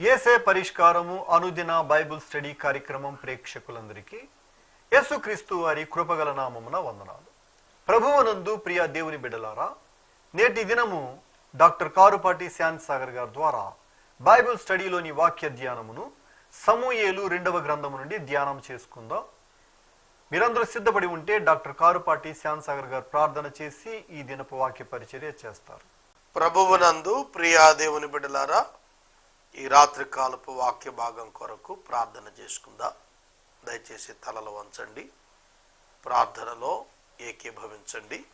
ఏసే పరిష్కారము అనుదిన Bible study కార్యక్రమం ప్రేక్షకులందరికీ యేసుక్రీస్తు వారి కృపగల నామమున వందనాలు. ప్రభువనందు ప్రియ దేవుని బిడలారా నేటి దినము డాక్టర్ కారుపాటి శాంత్ సాగర్ గారి ద్వారా బైబిల్ స్టడీలోని వాక్య ధ్యానమును సమూయేలు రెండవ గ్రంథము నుండి ధ్యానం చేసుకుందాం. మీరందరూ సిద్ధపడి ఉంటే డాక్టర్ కారుపాటి శాంత్ సాగర్ గారు ప్రార్థన చేసి ఈ దినపు వాక్య పరిచర్య చేస్తారు. ప్రభువునందు ప్రియా దేవుని బిడలారా ఈ రాత్రి కాలపు వాక్య భాగం కొరకు ప్రార్థన చేసుకుందా? దయచేసి తలలు వంచండి. ప్రార్థనలో ఏకీభవించండి.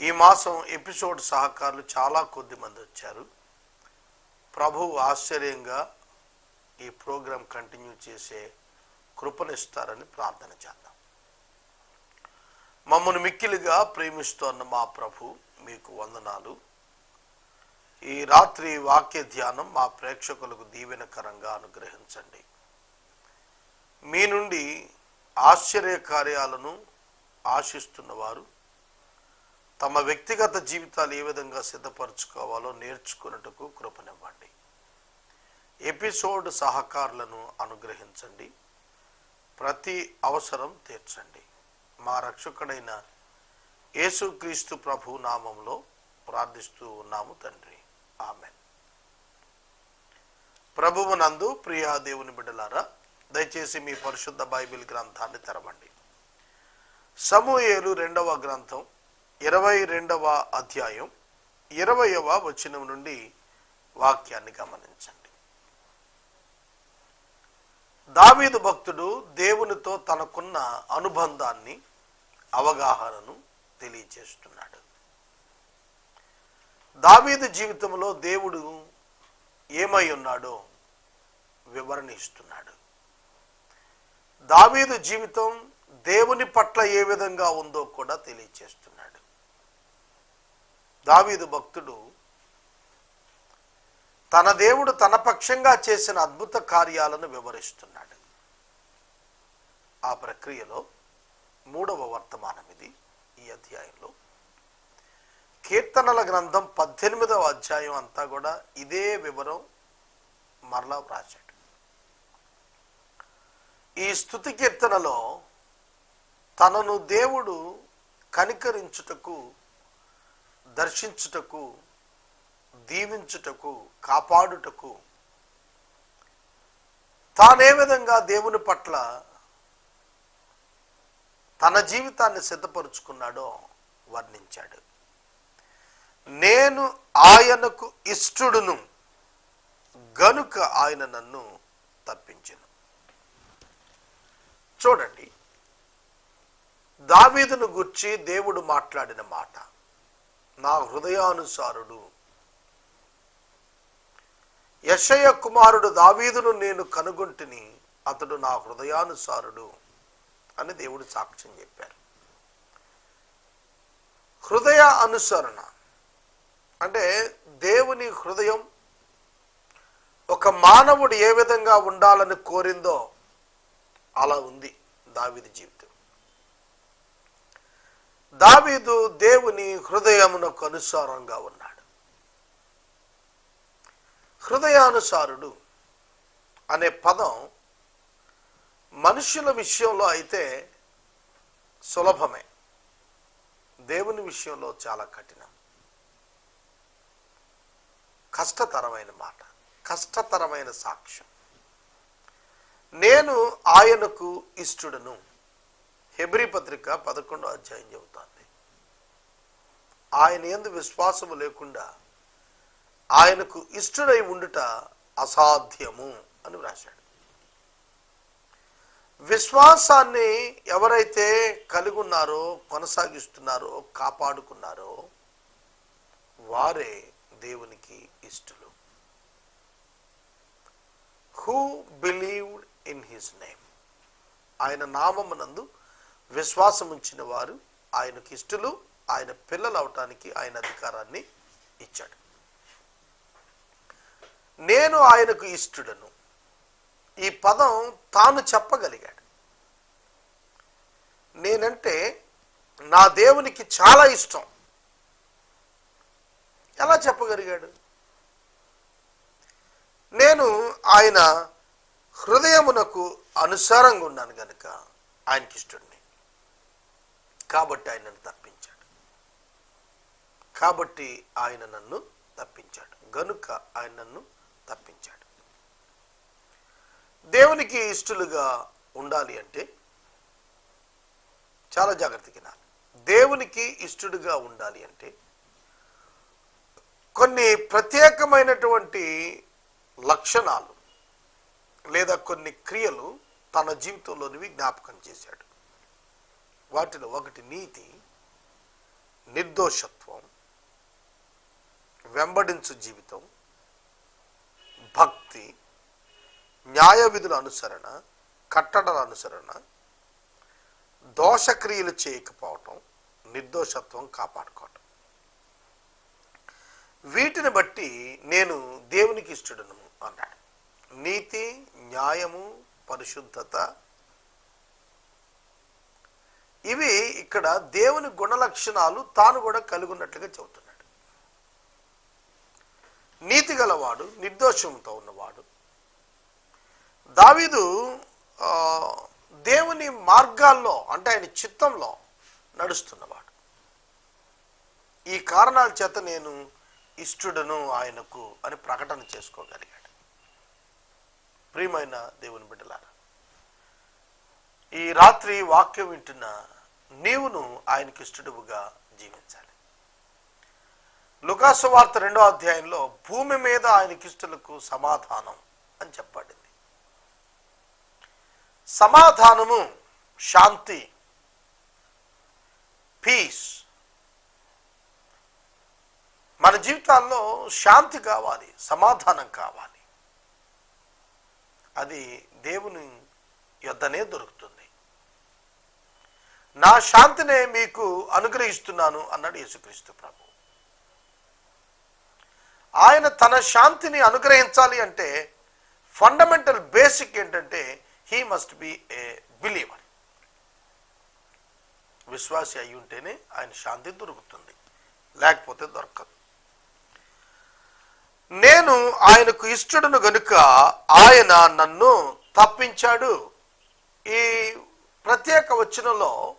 ఈ మాసం ఎపిసోడ్ సహకారులు చాలా కొద్ది మంది వచ్చారు. ప్రభువు ఆశ్చర్యంగా ఈ ప్రోగ్రాం కంటిన్యూ చేసే కృపనిస్తారని ప్రార్థన చేద్దాం. మమ్మల్ని మిక్కిలిగా ప్రేమిస్తోన్న మా ప్రభు మీకు వందనాలు. ఈ రాత్రి వాక్య ధ్యానం మా ప్రేక్షకులకు దీవెనకరంగా అనుగ్రహించండి. మీ నుండి ఆశ్చర్య కార్యాలను ఆశిస్తున్నవారు తమ వ్యక్తిగత జీవితాలు ఏ విధంగా సిద్ధపరచుకోవాలో నేర్చుకున్నట్టుకు కృపనివ్వండి. ఎపిసోడ్ సహకారులను అనుగ్రహించండి. ప్రతి అవసరం తీర్చండి. మా రక్షకుడైన యేసుక్రీస్తు ప్రభు నామంలో ప్రార్థిస్తూ ఉన్నాము తండ్రి. ఆమె ప్రభువు నందు ప్రియా దేవుని బిడ్డలారా దయచేసి మీ పరిశుద్ధ బైబిల్ గ్రంథాన్ని తెరవండి. సమూహేలు రెండవ గ్రంథం ఇరవై రెండవ అధ్యాయం ఇరవయవ వచనం నుండి వాక్యాన్ని గమనించండి. దావీదు భక్తుడు దేవునితో తనకున్న అనుబంధాన్ని అవగాహనను తెలియజేస్తున్నాడు. దావీదు జీవితంలో దేవుడు ఏమై ఉన్నాడో వివరణ ఇస్తున్నాడు. దావీదు జీవితం దేవుని పట్ల ఏ విధంగా ఉందో కూడా తెలియచేస్తున్నాడు. దావీదు భక్తుడు తన దేవుడు తన పక్షంగా చేసిన అద్భుత కార్యాలను వివరిస్తున్నాడు. ఆ ప్రక్రియలో మూడవ వర్తమానం ఇది ఈ అధ్యాయంలో. కీర్తనల గ్రంథం పద్దెనిమిదవ అధ్యాయం అంతా కూడా ఇదే వివరం మరలా వ్రాశాడు. ఈ స్థుతి కీర్తనలో తనను దేవుడు కనికరించుటకు దర్శించుటకు దీవించుటకు కాపాడుటకు తానే విధంగా దేవుని పట్ల తన జీవితాన్ని సిద్ధపరుచుకున్నాడో వర్ణించాడు. నేను ఆయనకు ఇష్టడును గనుక ఆయన నన్ను తప్పించను. చూడండి దావీదును గుర్చి దేవుడు మాట్లాడిన మాట నా హృదయానుసారుడు యశయ కుమారుడు దావీదును నేను కనుగొంటిని అతడు నా హృదయానుసారుడు అని దేవుడు సాక్ష్యం చెప్పారు. హృదయ అనుసరణ అంటే దేవుని హృదయం ఒక మానవుడు ఏ విధంగా ఉండాలని కోరిందో అలా ఉంది దావీదు జీవితం. దావీదు దేవుని హృదయమునకు అనుసారంగా ఉన్నాడు. హృదయానుసారుడు అనే పదం మనుషుల విషయంలో అయితే సులభమే. దేవుని విషయంలో చాలా కఠినం. కష్టతరమైన మాట కష్టతరమైన సాక్ష్యం. నేను ఆయనకు ఇష్టడును. హెబ్రి పత్రిక పదకొండో అధ్యాయం చెబుతాను ఆయన ఎందు విశ్వాసము లేకుండా ఆయనకు ఇష్టడై ఉండుట అసాధ్యము అని వ్రాశాడు. విశ్వాసాన్ని ఎవరైతే కలిగి ఉన్నారో కొనసాగిస్తున్నారో కాపాడుకున్నారో వారే దేవునికి ఇష్టలు. Who believed in his name ఆయన నామమునందు విశ్వాసం ఉంచిన వారు ఆయనకి ఇష్టలు ఆయన పిల్లలు అవటానికి ఆయన అధికారాన్ని ఇచ్చాడు. నేను ఆయనకు ఇష్టడను. ఈ పదం తాను చెప్పగలిగాడు. నేనంటే నా దేవునికి చాలా ఇష్టం. ఎలా చెప్పగలిగాడు? నేను ఆయన హృదయమునకు అనుసారంగా ఉన్నాను గనుక ఆయనకి ఇష్టడిని కాబట్టి ఆయన నన్ను తప్పించాడు. కాబట్టి ఆయన నన్ను తప్పించాడు. గనుక ఆయన నన్ను తప్పించాడు. దేవునికి ఇష్టలుగా ఉండాలి అంటే చాలా జాగ్రత్తగా వినాలి. దేవునికి ఇష్టడుగా ఉండాలి అంటే కొన్ని ప్రత్యేకమైనటువంటి లక్షణాలు లేదా కొన్ని క్రియలు తన జీవితంలోనివి జ్ఞాపకం చేశాడు. వాటిలో ఒకటి నీతి నిర్దోషత్వం వెంబడించు జీవితం భక్తి న్యాయ విధుల అనుసరణ కట్టడల అనుసరణ దోషక్రియలు చేయకపోవటం నిర్దోషత్వం కాపాడుకోవటం. వీటిని బట్టి నేను దేవునికి ఇష్టడను అన్నాడు. నీతి న్యాయము పరిశుద్ధత. ఇవి ఇక్కడ దేవుని గుణలక్షణాలు తాను కూడా కలుగున్నట్లుగా చెబుతున్నాడు. నీతి గలవాడు నిర్దోషంతో ఉన్నవాడు. దావీదు దేవుని మార్గాల్లో అంటే ఆయన చిత్తంలో నడుస్తున్నవాడు. ఈ కారణాల చేత నేను ఇష్టడును ఆయనకు అని ప్రకటన చేసుకోగలిగాడు. ప్రియమైన దేవుని బిడ్డలారా ఈ రాత్రి వాక్యం వింటున్న నీవును ఆయనకి ఇష్టడువుగా జీవించాలి. లుకాసు వార్త రెండో అధ్యాయంలో భూమి మీద ఆయనకిష్టలకు సమాధానం అని చెప్పబడింది. సమాధానము శాంతి పీస్ మన జీవితాల్లో శాంతి కావాలి సమాధానం కావాలి. అది దేవుని యొద్దనే దొరుకుతుంది. నా శాంతినే మీకు అనుగ్రహిస్తున్నాను అన్నాడు యేసుక్రీస్తు ప్రభు. ఆయన తన శాంతిని అనుగ్రహించాలి అంటే ఫండమెంటల్ బేసిక్ ఏంటంటే he must be a believer. విశ్వాసి అయి ఉంటేనే ఆయన శాంతి దొరుకుతుంది లేకపోతే దొరకదు. నేను ఆయనకు ఇష్టడును గనుక ఆయన నన్ను తప్పించాడు. ఈ ప్రత్యేక వచనంలో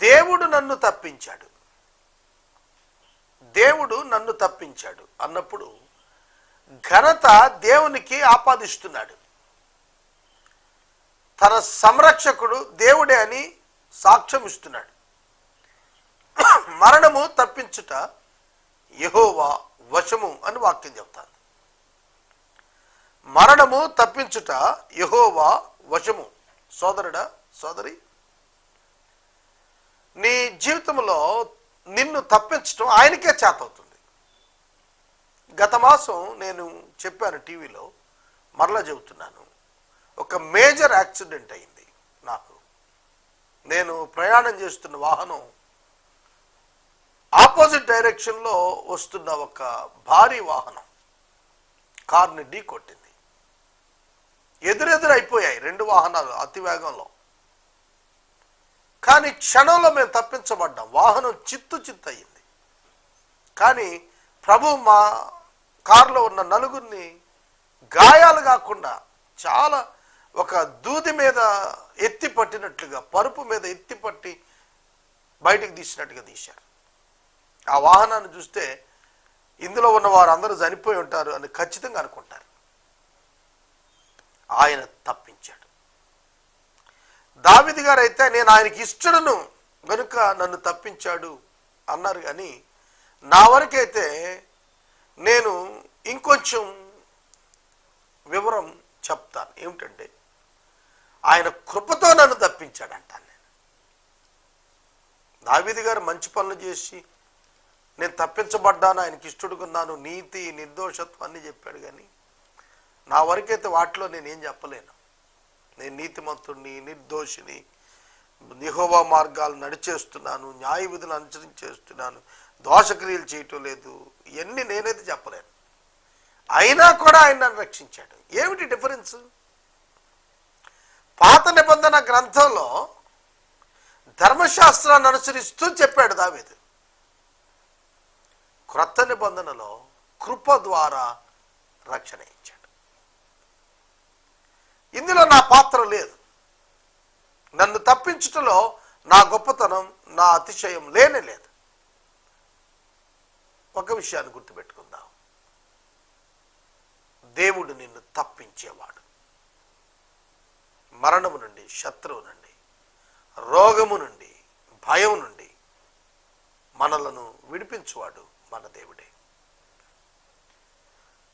దేవుడు నన్ను తప్పించాడు. దేవుడు నన్ను తప్పించాడు అన్నప్పుడు ఘనత దేవునికి ఆపాదిస్తున్నాడు. తన సంరక్షకుడు దేవుడే అని సాక్ష్యం ఇస్తున్నాడు మరణము తప్పించుట యహోవా వశము అని వాక్యం చెప్తాను. మరణము తప్పించుట యహోవా వశము. సోదరుడా సోదరి నీ జీవితంలో నిన్ను తప్పించడం ఆయనకే చేతవుతుంది. గత మాసం నేను చెప్పాను టీవీలో మరలా చెబుతున్నాను. ఒక మేజర్ యాక్సిడెంట్ అయింది నాకు. నేను ప్రయాణం చేస్తున్న వాహనం ఆపోజిట్ డైరెక్షన్లో వస్తున్న ఒక భారీ వాహనం. కార్ని ఢీ కొట్టింది. ఎదురెదురు అయిపోయాయి రెండు వాహనాలు అతి వేగంలో. కానీ క్షణంలో మేము తప్పించబడ్డాం. వాహనం చిత్తు చిత్తు అయింది. కానీ ప్రభు మా కారులో ఉన్న నలుగురిని గాయాలు కాకుండా చాలా ఒక దూది మీద ఎత్తి పట్టినట్లుగా పరుపు మీద ఎత్తి పట్టి బయటికి తీసినట్టుగా తీశారు. ఆ వాహనాన్ని చూస్తే ఇందులో ఉన్న వారు అందరూ చనిపోయి ఉంటారు అని ఖచ్చితంగా అనుకుంటారు. ఆయన తప్పించాడు. దావిది గారు అయితే నేను ఆయనకి ఇష్టడను గనుక నన్ను తప్పించాడు అన్నారు కానీ నా వరకైతే నేను ఇంకొంచెం వివరం చెప్తాను. ఏమిటంటే ఆయన కృపతో నన్ను తప్పించాడంటాను నేను. దావిది గారు మంచి పనులు చేసి నేను తప్పించబడ్డాను ఆయనకి ఇష్టడుకున్నాను నీతి నిర్దోషత్వం అన్ని చెప్పాడు కానీ నా వరకైతే వాటిలో నేనేం చెప్పలేను. నేను నీతిమంతుడిని నిర్దోషిని నిహోవా మార్గాలు నడిచేస్తున్నాను న్యాయ విధులు అనుసరించేస్తున్నాను దోషక్రియలు చేయటం లేదు ఇవన్నీ నేనైతే చెప్పలేను. అయినా కూడా ఆయన నన్ను రక్షించాడు. ఏమిటి డిఫరెన్స్? పాత నిబంధన గ్రంథంలో ధర్మశాస్త్రాన్ని అనుసరిస్తూ చెప్పాడు దావేది. క్రొత్త నిబంధనలో కృప ద్వారా రక్షణ ఇచ్చాడు. ఇందులో నా పాత్ర లేదు. నన్ను తప్పించుటలో నా గొప్పతనం నా అతిశయం లేనే లేదు. ఒక విషయాన్ని గుర్తుపెట్టుకుందాం. దేవుడు నిన్ను తప్పించేవాడు. మరణము నుండి శత్రువు నుండి రోగము నుండి భయం నుండి మనలను విడిపించువాడు. మన దేవుడే.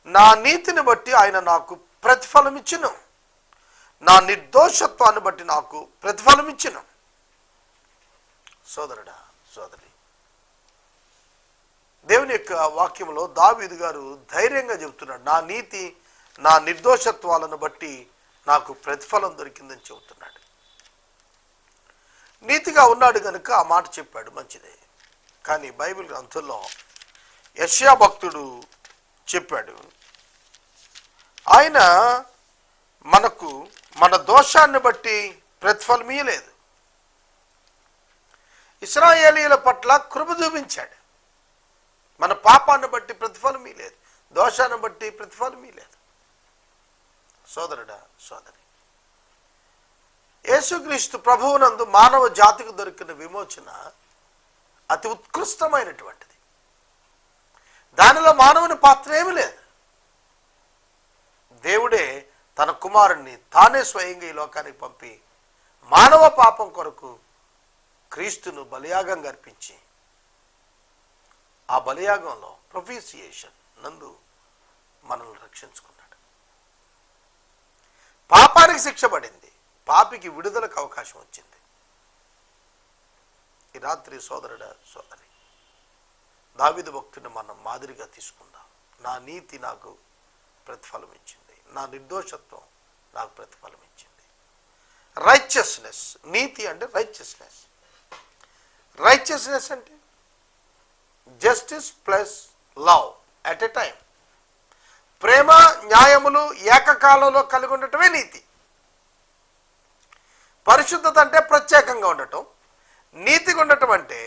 నా నీతిని బట్టి ఆయన నాకు ప్రతిఫలం ఇచ్చును. నా నిర్దోషత్వాన్ని బట్టి నాకు ప్రతిఫలం ఇచ్చును. సోదరుడా సోదరి దేవుని యొక్క వాక్యంలో దావీదు గారు ధైర్యంగా చెబుతున్నాడు నా నీతి నా నిర్దోషత్వాలను బట్టి నాకు ప్రతిఫలం దొరికిందని చెబుతున్నాడు. నీతిగా ఉన్నాడు కనుక ఆ మాట చెప్పాడు మంచిదే. కానీ బైబిల్ గ్రంథంలో యష్యా భక్తుడు చెప్పాడు ఆయన మనకు మన దోషాన్ని బట్టి ప్రతిఫలం ఇస్రాయేలీల పట్ల కృప చూపించాడు. మన పాపాన్ని బట్టి ప్రతిఫలం లేదు. దోషాన్ని బట్టి ప్రతిఫలం లేదు. సోదరుడా సోదరి యేసుక్రీస్తు ప్రభువునందు మానవ జాతికి దొరికిన విమోచన అతి ఉత్కృష్టమైనటువంటిది. దానిలో మానవుని పాత్ర ఏమి లేదు. దేవుడే తన కుమారుణ్ణి తానే స్వయంగా ఈ లోకానికి పంపి మానవ పాపం కొరకు క్రీస్తును బలియాగం అర్పించి ఆ బలియాగంలో ప్రొఫీసియేషన్ నందు మనల్ని రక్షించుకున్నాడు. పాపానికి శిక్ష పడింది. పాపికి విడుదలకు అవకాశం వచ్చింది. ఈ రాత్రి సోదరుడ సోదరి దావిద భక్తుని మనం మాదిరిగా తీసుకుందాం. నా నీతి నాకు ప్రతిఫలం ఇచ్చింది నా నిర్దోషత్వం నాకు ప్రతిఫలం ఇచ్చింది రైచియస్నెస్ నీతి అంటే రైచియస్నెస్ రైచియస్నెస్ అంటే justice plus love at a time ప్రేమ న్యాయములు ఏకకాలంలో కలిగి ఉండటమే నీతి. పరిశుద్ధత అంటే ప్రత్యేకంగా ఉండటం. నీతిగా ఉండటం అంటే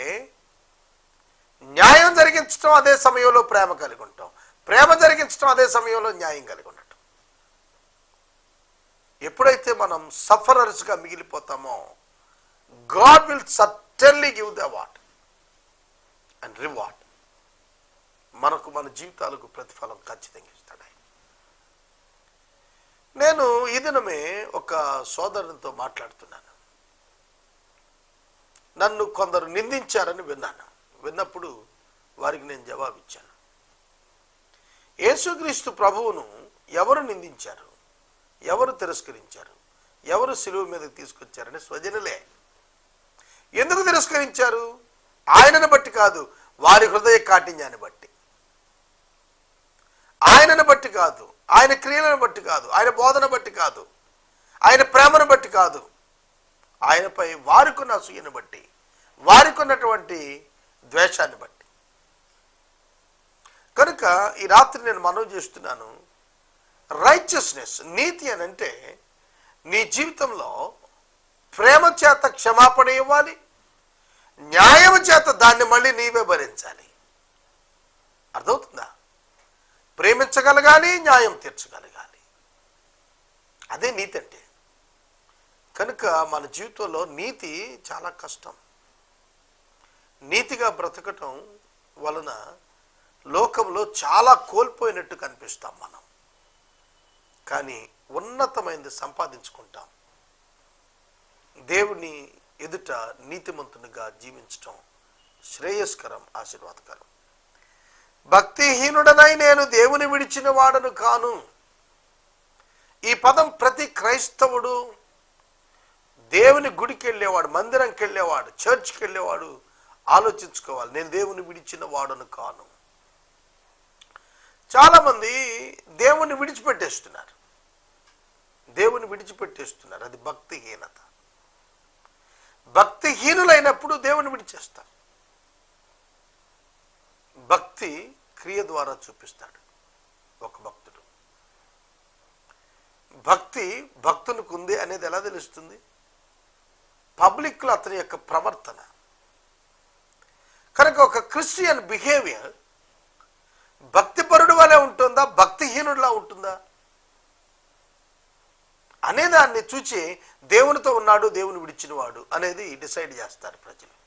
న్యాయం జరిగించటం అదే సమయంలో ప్రేమ కలిగి ఉండటం ప్రేమ జరిగించటం అదే సమయంలో న్యాయం కలిగి ఉండటం ఎప్పుడైతే మనం సఫరర్స్గా మిగిలిపోతామో God will certainly give the what and reward. మనకు మన జీవితాలకు ప్రతిఫలం ఖచ్చితంగా ఇస్తాడు నేను ఈ దినమే ఒక సోదరునితో మాట్లాడుతున్నాను. నన్ను కొందరు నిందించారని విన్నాను. విన్నప్పుడు వారికి నేను జవాబిచ్చాను. యేసుక్రీస్తు ప్రభువును ఎవరు నిందించారు? ఎవరు తిరస్కరించారు? ఎవరు సిలువ మీదకి తీసుకొచ్చారని స్వజనులే. ఎందుకు తిరస్కరించారు? ఆయనను బట్టి కాదు వారి హృదయ కాఠిన్యాన్ని బట్టి. ఆయనను బట్టి కాదు ఆయన క్రియలను బట్టి కాదు ఆయన బోధన బట్టి కాదు ఆయన ప్రేమను బట్టి కాదు. ఆయనపై వారికున్న అసూయను బట్టి వారికున్నటువంటి ద్వేషాన్ని బట్టి. కనుక ఈ రాత్రి నేను మనవి చేస్తున్నాను రైచియస్నెస్ నీతి అని అంటే నీ జీవితంలో ప్రేమ చేత క్షమాపణ ఇవ్వాలి న్యాయం చేత దాన్ని మళ్ళీ నీవే భరించాలి. అర్థమవుతుందా? ప్రేమించగలగాలి న్యాయం తీర్చగలగాలి. అదే నీతి అంటే. కనుక మన జీవితంలో నీతి చాలా కష్టం. నీతిగా బ్రతకటం వలన లోకంలో చాలా కోల్పోయినట్టు కనిపిస్తాం మనం. కానీ ఉన్నతమైనది సంపాదించుకుంటాం. దేవుని ఎదుట నీతిమంతునిగా జీవించటం శ్రేయస్కరం ఆశీర్వాదకరం. భక్తిహీనుడనై నేను దేవుని విడిచిన వాడను కాను. ఈ పదం ప్రతి క్రైస్తవుడు దేవుని గుడికి వెళ్ళేవాడు మందిరంకి వెళ్ళేవాడు చర్చ్కి వెళ్ళేవాడు ఆలోచించుకోవాలి. నేను దేవుని విడిచిన వాడను కాను. చాలామంది దేవుని విడిచిపెట్టేస్తున్నారు. దేవుని విడిచిపెట్టేస్తున్నారు. అది భక్తిహీనత. భక్తిహీనులైనప్పుడు దేవుని విడిచేస్తారు. భక్తి క్రియ ద్వారా చూపిస్తాడు ఒక భక్తుడు. భక్తి భక్తునికి ఉంది అనేది ఎలా తెలుస్తుంది? పబ్లిక్లో అతని యొక్క ప్రవర్తన. కనుక ఒక క్రిస్టియన్ బిహేవియర్ భక్తిపరుడు వలె ఉంటుందా భక్తిహీనుడిలా ఉంటుందా? అనేదాన్ని చూచి దేవునితో ఉన్నాడు దేవుని విడిచినవాడు అనేది డిసైడ్ చేస్తారు ప్రజలు.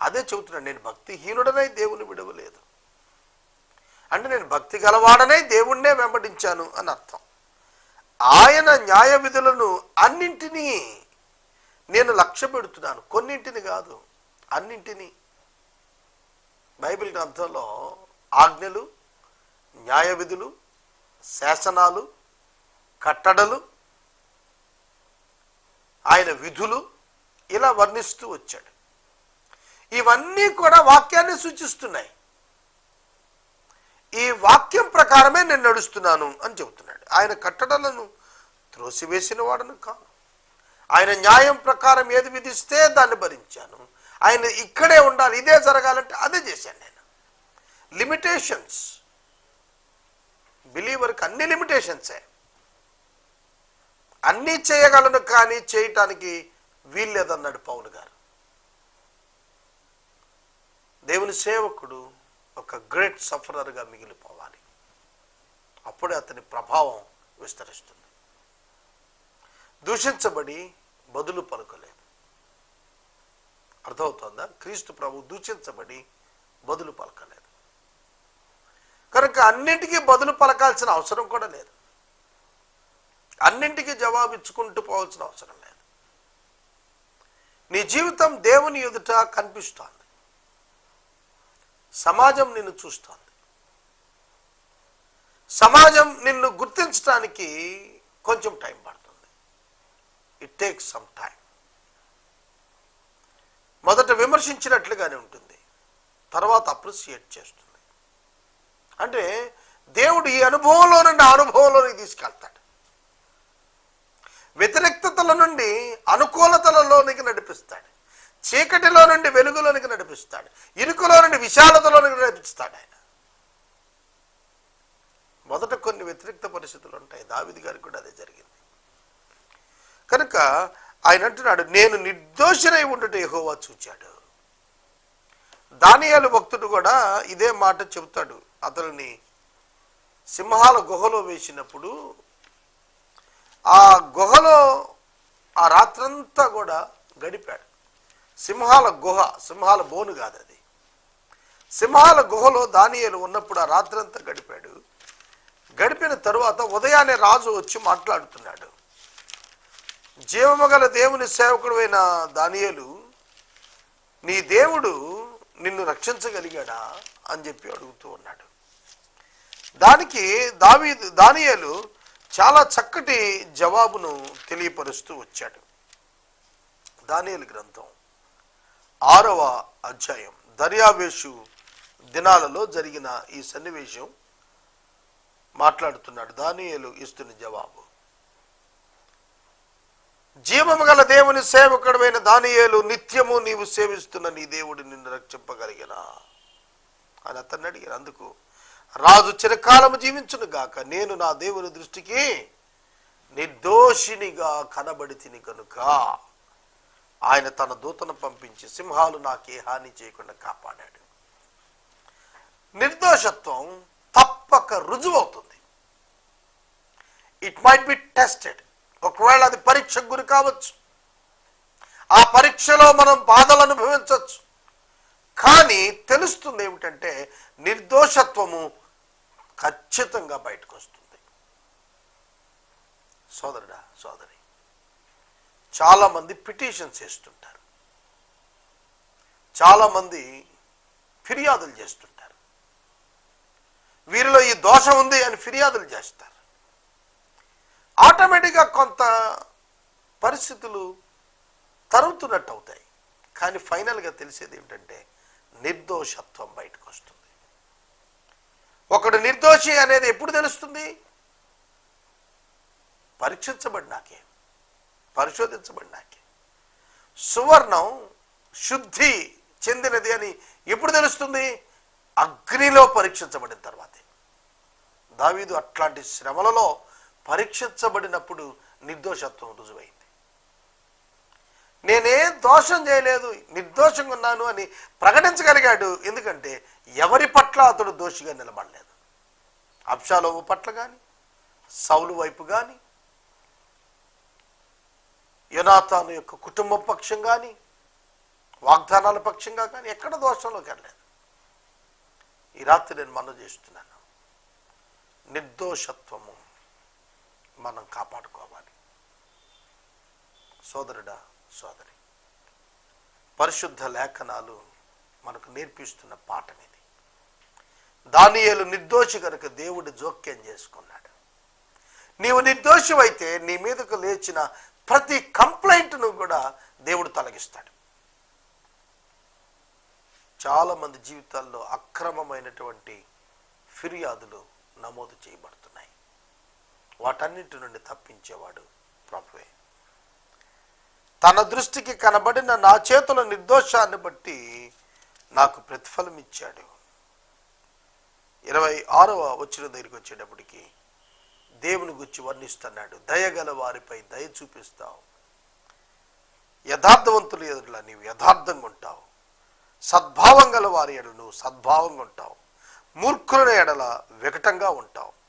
అదే చెబుతున్నాను నేను భక్తిహీనుడనై దేవుని విడవలేదు. అంటే నేను భక్తి గలవాడనై దేవుణ్ణే వెంబడించాను అని అర్థం. ఆయన న్యాయ విధులను అన్నింటినీ నేను లక్ష్య పెడుతున్నాను కొన్నింటిని కాదు అన్నింటినీ. బైబిల్ గ్రంథంలో ఆజ్ఞలు న్యాయ విధులు శాసనాలు కట్టడలు ఆయన విధులు ఇలా వర్ణిస్తూ వచ్చాడు. ఇవన్నీ కూడా వాక్యాన్ని సూచిస్తున్నాయి. ఈ వాక్యం ప్రకారమే నేను నడుస్తున్నాను అని చెబుతున్నాడు. ఆయన కట్టడలను త్రోసివేసిన వాడను కాను. ఆయన న్యాయం ప్రకారం ఏది విధిస్తే దాన్ని భరించాను. ఆయన ఇక్కడే ఉండాలి ఇదే జరగాలంటే అదే చేశాను నేను. లిమిటేషన్స్ బిలీవర్కి అన్ని లిమిటేషన్సే అన్నీ చేయగలను కానీ చేయటానికి వీల్లేదన్నాడు పౌలు గారు. దేవుని సేవకుడు ఒక గ్రేట్ సఫరర్గా మిగిలిపోవాలి. అప్పుడే అతని ప్రభావం విస్తరిస్తుంది. దూషించబడి బదులు పలుకలేదు. అర్థమవుతోందా? క్రీస్తు ప్రభు దూషించబడి బదులు పలకలేదు. కనుక అన్నింటికీ బదులు పలకాల్సిన అవసరం కూడా లేదు. అన్నింటికీ జవాబిచ్చుకుంటూ పోవాల్సిన అవసరం లేదు. నీ జీవితం దేవుని ఎదుట కనిపిస్తోంది. సమాజం నిన్ను చూస్తోంది. సమాజం నిన్ను గుర్తించడానికి కొంచెం టైం పడుతుంది. ఇట్ టేక్స్ సమ్ టైం మొదట విమర్శించినట్లుగానే ఉంటుంది. తర్వాత అప్రిసియేట్ చేస్తుంది. అంటే దేవుడు ఈ అనుభవంలో నుండి ఆ అనుభవంలోనికి తీసుకెళ్తాడు. వ్యతిరేక్తతల నుండి అనుకూలతలలోనికి నడిపిస్తాడు. చీకటిలో నుండి వెలుగులోనికి నడిపిస్తాడు. ఇరుకులో నుండి విశాలతలోనికి నడిపిస్తాడు ఆయన. మొదట కొన్ని వ్యతిరేక్త పరిస్థితులు ఉంటాయి. దావిది గారికి కూడా అదే జరిగింది. కనుక ఆయన అంటున్నాడు నేను నిర్దోషినై ఉండటం యెహోవా చూచాడు. దానియాలు భక్తుడు కూడా ఇదే మాట చెబుతాడు. అతనిని సింహాల గుహలో వేసినప్పుడు ఆ గుహలో ఆ రాత్రంతా కూడా గడిపాడు. సింహాల గుహ సింహాల బోను కాదు అది. సింహాల గుహలో దానియాలు ఉన్నప్పుడు ఆ రాత్రంతా గడిపాడు. గడిపిన తరువాత ఉదయాన్నే రాజు వచ్చి మాట్లాడుతున్నాడు. జీవమగల దేవుని సేవకుడువైన దానియలు నీ దేవుడు నిన్ను రక్షించగలిగాడా అని చెప్పి అడుగుతూ ఉన్నాడు. దానికి దావి దానియలు చాలా చక్కటి జవాబును తెలియపరుస్తూ వచ్చాడు. దానియలు గ్రంథం ఆరవ అధ్యాయం దర్యావేషు దినాలలో జరిగిన ఈ సన్నివేశం మాట్లాడుతున్నాడు దానియలు ఇస్తున్న జవాబు. జీవము గల దేవుని సేవకుడమైన దానియేలు నిత్యము నీవు సేవిస్తున్న నీ దేవుడు నిన్ను రక్షింపగలిగిన అని అతన్ని అడిగారు. అందుకు రాజు చిరకాలము జీవించును గాక నేను నా దేవుని దృష్టికి నిర్దోషినిగా కనబడి తిని కనుక ఆయన తన దూతను పంపించి సింహాలు నాకే హాని చేయకుండా కాపాడాడు. నిర్దోషత్వం తప్పక రుజువవుతుంది. ఇట్ మైట్ బి టెస్టెడ్ ఒకవేళ అది పరీక్షకు గురి కావచ్చు. ఆ పరీక్షలో మనం బాధలు అనుభవించవచ్చు. కానీ తెలుస్తుంది ఏమిటంటే నిర్దోషత్వము ఖచ్చితంగా బయటకు వస్తుంది. సోదరుడా సోదరి చాలామంది పిటిషన్స్ చేస్తుంటారు చాలామంది ఫిర్యాదులు చేస్తుంటారు. వీరిలో ఈ దోషం ఉంది అని ఫిర్యాదులు చేస్తారు. ఆటోమేటిక్గా కొంత పరిస్థితులు తరుగుతున్నట్టు అవుతాయి. కానీ ఫైనల్గా తెలిసేది ఏమిటంటే నిర్దోషత్వం బయటకు వస్తుంది. ఒకడు నిర్దోషి అనేది ఎప్పుడు తెలుస్తుంది? పరీక్షించబడినాకే. పరిశోధించబడినాకే. సువర్ణం శుద్ధి చెందినది అని ఎప్పుడు తెలుస్తుంది? అగ్నిలో పరీక్షించబడిన తర్వాతే. దావీదు అట్లాంటి శ్రమలలో పరీక్షించబడినప్పుడు నిర్దోషత్వం రుజువైంది. నేనే దోషం చేయలేదు నిర్దోషంగా ఉన్నాను అని ప్రకటించగలిగాడు. ఎందుకంటే ఎవరి పట్ల అతడు దోషిగా నిలబడలేదు. అప్షాలోవు పట్ల కానీ సౌలు వైపు కానీ యునాథాను యొక్క కుటుంబ పక్షం కానీ వాగ్దానాల పక్షంగా కానీ ఎక్కడ దోషంలోకి వెళ్ళలేదు. ఈ రాత్రి నేను మనం చేస్తున్నాను. నిర్దోషత్వము. మనం కాపాడుకోవాలి. సోదరుడా సోదరి పరిశుద్ధ లేఖనాలు మనకు నేర్పిస్తున్న పాఠం ఇది దానియేలు నిర్దోషి కనుక దేవుడు జోక్యం చేసుకున్నాడు. నీవు నిర్దోషమైతే నీ మీదకు లేచిన ప్రతి కంప్లైంట్ను కూడా దేవుడు తొలగిస్తాడు. చాలా మంది జీవితాల్లో అక్రమమైనటువంటి ఫిర్యాదులు నమోదు చేయబడుతున్నాయి. వాటన్నింటి నుండి తప్పించేవాడు ప్రభువే. తన దృష్టికి కనబడిన నా చేతుల నిర్దోషాన్ని బట్టి నాకు ప్రతిఫలం ఇచ్చాడు ఇరవై ఆరవ వచ్చిన దగ్గరికి వచ్చేటప్పటికి దేవుని గురించి వర్ణిస్తున్నాడు. దయగల వారిపై దయ చూపిస్తావు. యథార్థవంతులు ఎదుట నీవు యథార్థంగా ఉంటావు. సద్భావం గల వారి ఎడల నువ్వు సద్భావంగా ఉంటావు. మూర్ఖుల ఎడల వికటంగా ఉంటావు.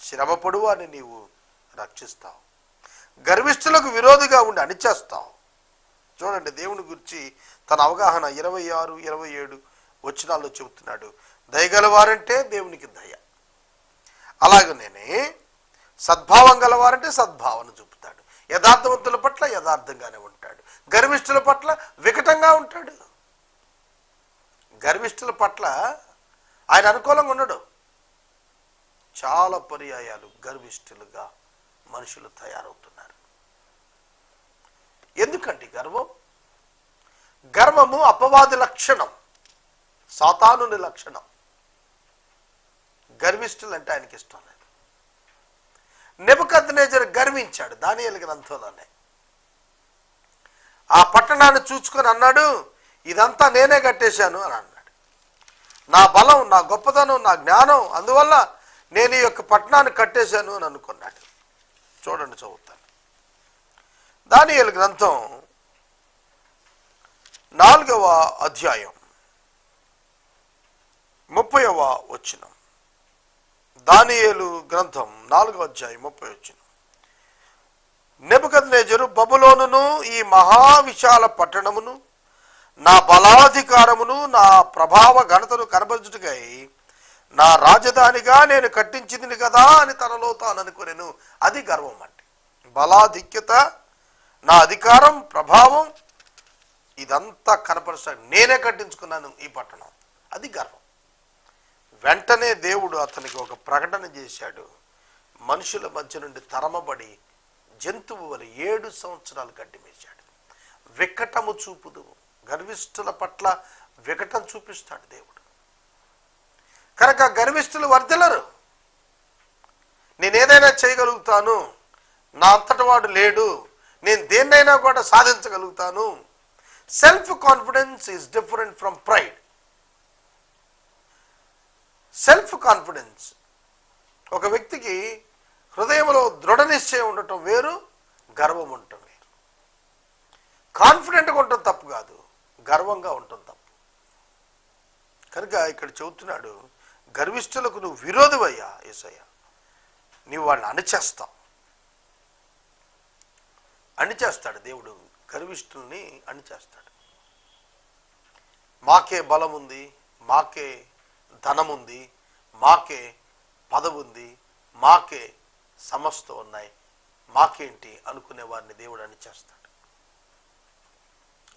శ్రమపడు వారిని నీవు రక్షిస్తావు. గర్విష్ఠులకు విరోధిగా ఉండి అణిచేస్తావు. చూడండి దేవుని గురించి తన అవగాహన ఇరవై ఆరు ఇరవై ఏడు వచనాల్లో చెబుతున్నాడు. దయగలవారంటే దేవునికి దయ. అలాగనే సద్భావం గలవారంటే సద్భావన చూపుతాడు. యథార్థవంతుల పట్ల యథార్థంగానే ఉంటాడు. గర్విష్ఠుల పట్ల వికటంగా ఉంటాడు. గర్విష్ఠుల పట్ల ఆయన అనుకూలంగా ఉండడు. చాలా పర్యాయాలు గర్విష్ఠులుగా మనుషులు తయారవుతున్నారు. ఎందుకంటే గర్వం? గర్వము అపవాది లక్షణం సాతానుని లక్షణం. గర్విష్ఠులు అంటే ఆయనకి ఇష్టం లేదు. నెబుకద్నేజర్ గర్వించాడు దానియలు గ్రంథంలోనే. ఆ పట్టణాన్ని చూసుకొని అన్నాడు ఇదంతా నేనే కట్టేశాను అని అన్నాడు. నా బలం నా గొప్పతనం నా జ్ఞానం అందువల్ల నేను ఈ యొక్క పట్టణాన్ని కట్టేశాను అని అనుకున్నాడు. చూడండి చదువుతాను. దానియలు గ్రంథం నాలుగవ అధ్యాయం ముప్పైవ వచ్చినం దానియేలు గ్రంథం నాలుగవ అధ్యాయం ముప్పై వచ్చిన నెబుకద్నేజరు బబులోనును ఈ మహావిశాల పట్టణమును నా బలాధికారమును నా ప్రభావ ఘనతను కనబరుచుటకై నా రాజధానిగా నేను కట్టించింది కదా అని తనలో తాను అనుకునేను. అది గర్వం అంటే. బలాధిక్యత నా అధికారం ప్రభావం ఇదంతా కనపరుస్తాడు నేనే కట్టించుకున్నాను ఈ పట్టణం. అది గర్వం. వెంటనే దేవుడు అతనికి ఒక ప్రకటన చేశాడు. మనుషుల మధ్య నుండి తరమబడి జంతువు వలె ఏడు సంవత్సరాలు గడ్డిమేశాడు. వికటము చూపుదు. గర్విష్ఠుల పట్ల వికటం చూపిస్తాడు దేవుడు. కనుక గర్విష్ఠులు వర్ధిల్లరు. నేనేదైనా చేయగలుగుతాను నా అంతటి వాడు లేడు నేను దేన్నైనా కూడా సాధించగలుగుతాను. Self confidence is different from pride self confidence ఒక వ్యక్తికి హృదయంలో దృఢ నిశ్చయం ఉండటం వేరు గర్వం ఉండటం వేరు. కాన్ఫిడెంట్గా ఉండటం తప్పు కాదు గర్వంగా ఉండటం తప్పు. కనుక ఇక్కడ చెబుతున్నాడు గర్విష్ఠులకు నువ్వు విరోధివయ్యా ఏసయ్య. నీవు వాళ్ళని అణిచేస్తావు. అణిచేస్తాడు దేవుడు గర్విష్ఠుల్ని అణిచేస్తాడు. మాకే బలం ఉంది మాకే ధనం ఉంది మాకే పదవి ఉంది మాకే సమస్త ఉన్నాయి. మాకేంటి అనుకునే వారిని దేవుడు అణిచేస్తాడు.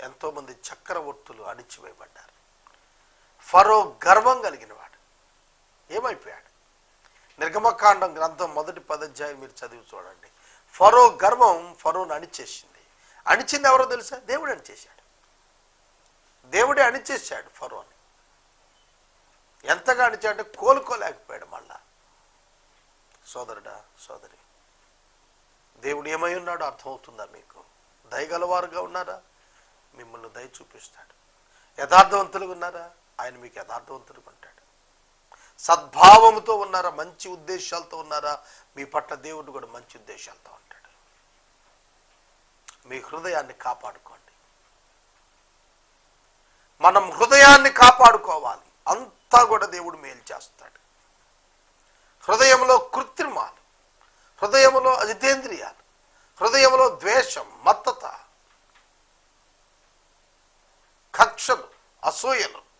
ఎంతోమంది చక్రవర్తులు అణిచివేయబడ్డారు. ఫరో గర్వం కలిగిన వాడు. ఏమైపోయాడు? నిర్గమకాండం గ్రంథం మొదటి పదధ్యాయం మీరు చదివి చూడండి. ఫరో గర్వం ఫరోను అణిచేసింది. అణిచింది ఎవరో తెలుసా? దేవుడు అణిచేశాడు. దేవుడే అణిచేశాడు ఫరోని. ఎంతగా అణిచాడంటే కోలుకోలేకపోయాడు మళ్ళా. సోదరుడా సోదరి దేవుడు ఏమై ఉన్నాడో అర్థమవుతుందా మీకు? దయగలవారుగా ఉన్నారా? మిమ్మల్ని దయ చూపిస్తాడు. యథార్థవంతులుగా ఉన్నారా? ఆయన మీకు యథార్థవంతులుగా ఉంటాడు. సద్భావంతో ఉన్నారా? మంచి ఉద్దేశాలతో ఉన్నారా? మీ పట్ల దేవుడు కూడా మంచి ఉద్దేశాలతో ఉంటాడు. మీ హృదయాన్ని కాపాడుకోండి. మనం హృదయాన్ని కాపాడుకోవాలి. అంతా కూడా దేవుడు మేలు చేస్తాడు. హృదయంలో కృత్రిమాలు హృదయంలో అజితేంద్రియాలు హృదయంలో ద్వేషం మత్తత కక్షలు అసూయలు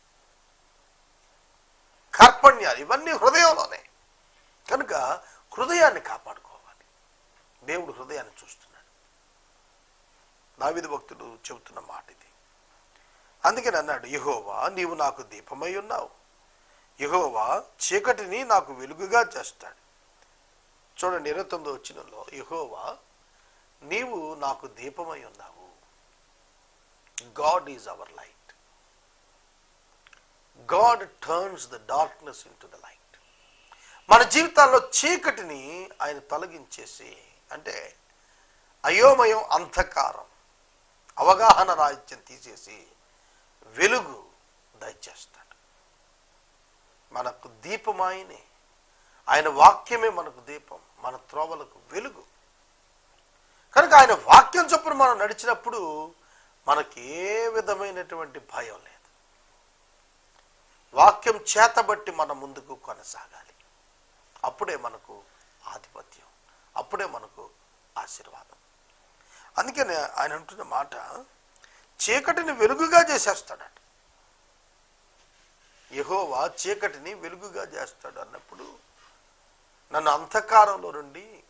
కార్పణ్యాలు ఇవన్నీ హృదయంలోనే. కనుక హృదయాన్ని కాపాడుకోవాలి. దేవుడు హృదయాన్ని చూస్తున్నాడు. నావిధ భక్తుడు చెబుతున్న మాట ఇది. అందుకని అన్నాడు యహోవా నీవు నాకు దీపమై ఉన్నావు. యహోవా చీకటిని నాకు వెలుగుగా చేస్తాడు. చూడండి ఇరవై తొమ్మిది వచ్చినలో యహోవా నీవు నాకు దీపమై ఉన్నావు. God is our light God turns the darkness into the light మన జీవితాల్లో చీకటిని ఆయన తొలగించేసి అంటే అయోమయం అంధకారం అవగాహన రాహిత్యం తీసేసి వెలుగు దయచేస్తాడు. మనకు దీపం ఆయనే ఆయన వాక్యమే మనకు దీపం మన త్రోవలకు వెలుగు. కనుక ఆయన వాక్యం చొప్పున మనం నడిచినప్పుడు మనకి ఏ విధమైనటువంటి భయం లేదు. వాక్యం చేతబట్టి మన ముందుకు కొనసాగాలి. అప్పుడే మనకు ఆధిపత్యం అప్పుడే మనకు ఆశీర్వాదం. అందుకనే ఆయన అంటున్న మాట చీకటిని వెలుగుగా చేసేస్తాడట. యహోవా చీకటిని వెలుగుగా చేస్తాడు అన్నప్పుడు నన్ను అంధకారంలో నుండి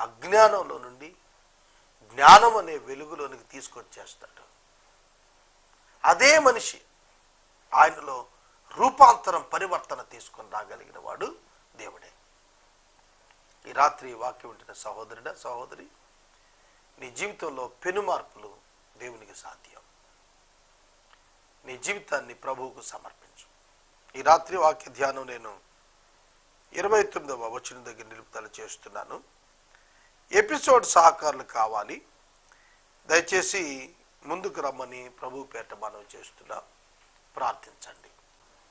అజ్ఞానంలో నుండి జ్ఞానం అనే వెలుగులోనికి తీసుకొచ్చేస్తాడు. అదే మనిషి ఆయనలో రూపాంతరం పరివర్తన తీసుకుని రాగలిగిన వాడు దేవుడే. ఈ రాత్రి వాక్యం వింటున్న సహోదరుడా సహోదరి నీ జీవితంలో పెను మార్పులు దేవునికి సాధ్యం. నీ జీవితాన్ని ప్రభువుకు సమర్పించు. ఈ రాత్రి వాక్య ధ్యానం నేను ఇరవై తొమ్మిదవ వచ్చిన దగ్గర నిలుపుదల చేస్తున్నాను. ఎపిసోడ్ సహకారులు కావాలి. దయచేసి ముందుకు రమ్మని ప్రభు పేట మనం చేస్తున్నా. ప్రార్థించండి.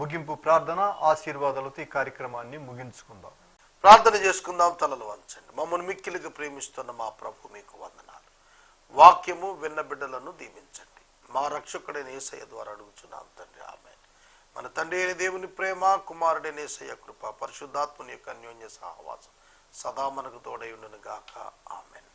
ముగింపు ప్రార్థన ఆశీర్వాదాలతో ఈ కార్యక్రమాన్ని ముగించుకుందాం. ప్రార్థన చేసుకుందాం తలలు వంచండి. మమ్మల్ని మిక్కిలిగా ప్రేమిస్తున్న మా ప్రభు మీకు వందనాలు. వాక్యము విన్న బిడ్డలను దీవించండి. మా రక్షకుడైన ఏసయ్య ద్వారా అడుగుచున్నాం తండ్రి. ఆమె మన తండ్రి అయిన దేవుని ప్రేమ కుమారుడైన ఏసయ్య కృప పరిశుద్ధాత్మని యొక్క అన్యోన్య సహవాసం సదా మనకు తోడై ఉండును గాక ఆమెన్.